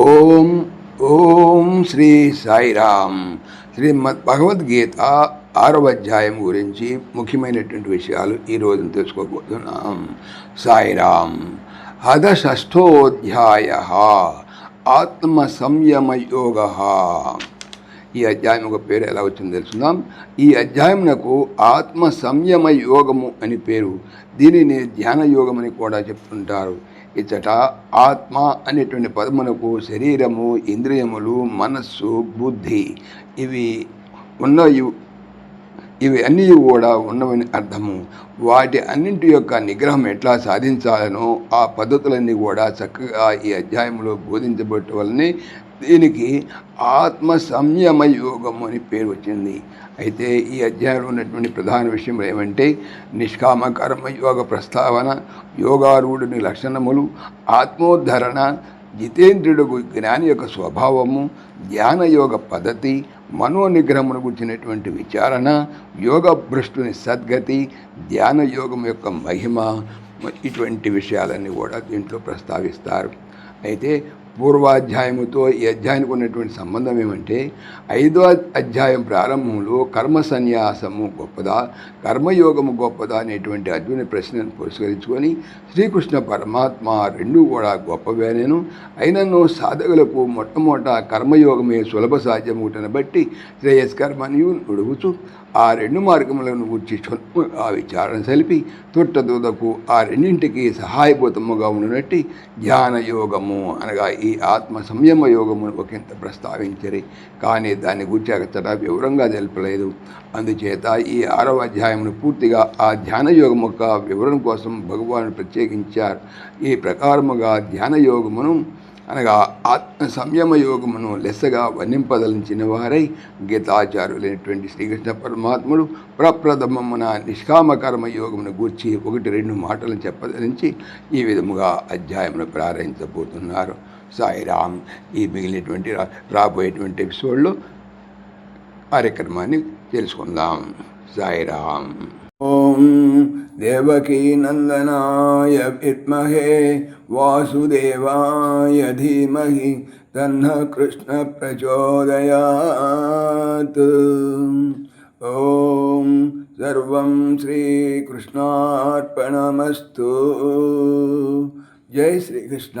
ఓం ఓం శ్రీ సాయిరామ్. శ్రీమద్ భగవద్గీత ఆరవ అధ్యాయం గురించి ముఖ్యమైనటువంటి విషయాలు ఈరోజు తెలుసుకోబోతున్నాం. సాయిరామ్ హద షష్ఠోధ్యాయ ఆత్మ సంయమ యోగ ఈ అధ్యాయం ఒక పేరు ఎలా వచ్చిందో తెలుసుకుందాం. ఈ అధ్యాయంకు ఆత్మ సంయమ యోగము అని పేరు. దీనిని ధ్యాన యోగం అని కూడా చెప్తుంటారు. ఇచ్చట ఆత్మ అనేటువంటి పదమునకు శరీరము ఇంద్రియములు మనస్సు బుద్ధి ఇవి ఉన్న ఇవి అన్నీ కూడా ఉన్నవని అర్థము. వాటి అన్నింటి యొక్క నిగ్రహం ఎట్లా సాధించాలనో ఆ పద్ధతులన్నీ కూడా చక్కగా ఈ అధ్యాయంలో బోధించబట్టు వల్లనే దీనికి ఆత్మ సంయమ యోగం అని పేరు వచ్చింది. అయితే ఈ అధ్యాయంలో ఉన్నటువంటి ప్రధాన విషయం ఏమంటే నిష్కామ కర్మ యోగ ప్రస్తావన యోగారూఢుని లక్షణములు ఆత్మోద్ధరణ జితేంద్రుడు జ్ఞాని యొక్క స్వభావము ధ్యానయోగ పద్ధతి మనోనిగ్రహమును గుర్చినటువంటి విచారణ యోగ భ్రష్టుని సద్గతి ధ్యాన యోగం యొక్క మహిమ ఇటువంటి విషయాలన్నీ కూడా దీంట్లో ప్రస్తావిస్తారు. అయితే పూర్వాధ్యాయముతో ఈ అధ్యాయానికి ఉన్నటువంటి సంబంధం ఏమంటే ఐదో అధ్యాయం ప్రారంభంలో కర్మ సన్యాసము గొప్పదా కర్మయోగము గొప్పదా అనేటువంటి అర్జుని ప్రశ్నను పురస్కరించుకొని శ్రీకృష్ణ పరమాత్మ రెండూ కూడా గొప్పవేనేను. అయినను సాధకులకు మొట్టమొదట కర్మయోగమే సులభ సాధ్యముటను బట్టి శ్రేయస్కర్మనియు నుడుగుచు. ఆ రెండు మార్గములను గుర్చి ఆ విచారణ సలిపి తొట్టదూదకు ఆ రెండింటికి సహాయభూతముగా ఉన్నట్టి ధ్యాన యోగము అనగా ఈ ఆత్మ సంయమ యోగమును ఒకంత ప్రస్తావించరి. కానీ దాన్ని గురించి అక్కడ వివరంగా తెలపలేదు. అందుచేత ఈ ఆరవ అధ్యాయమును పూర్తిగా ఆ ధ్యాన యోగం యొక్క వివరణ కోసం భగవాను ప్రత్యేకించారు. ఈ ప్రకారముగా ధ్యాన యోగమును అనగా ఆత్మ సంయమ యోగమును లెస్సగా వర్ణింపదలించిన వారై గీతాచారులైనటువంటి శ్రీకృష్ణ పరమాత్ముడు ప్రప్రథమమున నిష్కామ కర్మ యోగమును గూర్చి ఒకటి రెండు మాటలు చెప్పదలించి ఈ విధముగా అధ్యాయమును ప్రారంభించబోతున్నారు. సాయిరామ్ ఈ మిగిలినటువంటి రాబోయేటువంటి ఎపిసోడ్లో కార్యక్రమాన్ని తెలుసుకుందాం. సాయిరామ్. ओम देवकी नंदनाय विमहे वासुदेवाय धीमहि तन्नः कृष्णप्रचोदयात् ॐ सर्वं श्रीकृष्णार्पणमस्तु। जय श्रीकृष्ण।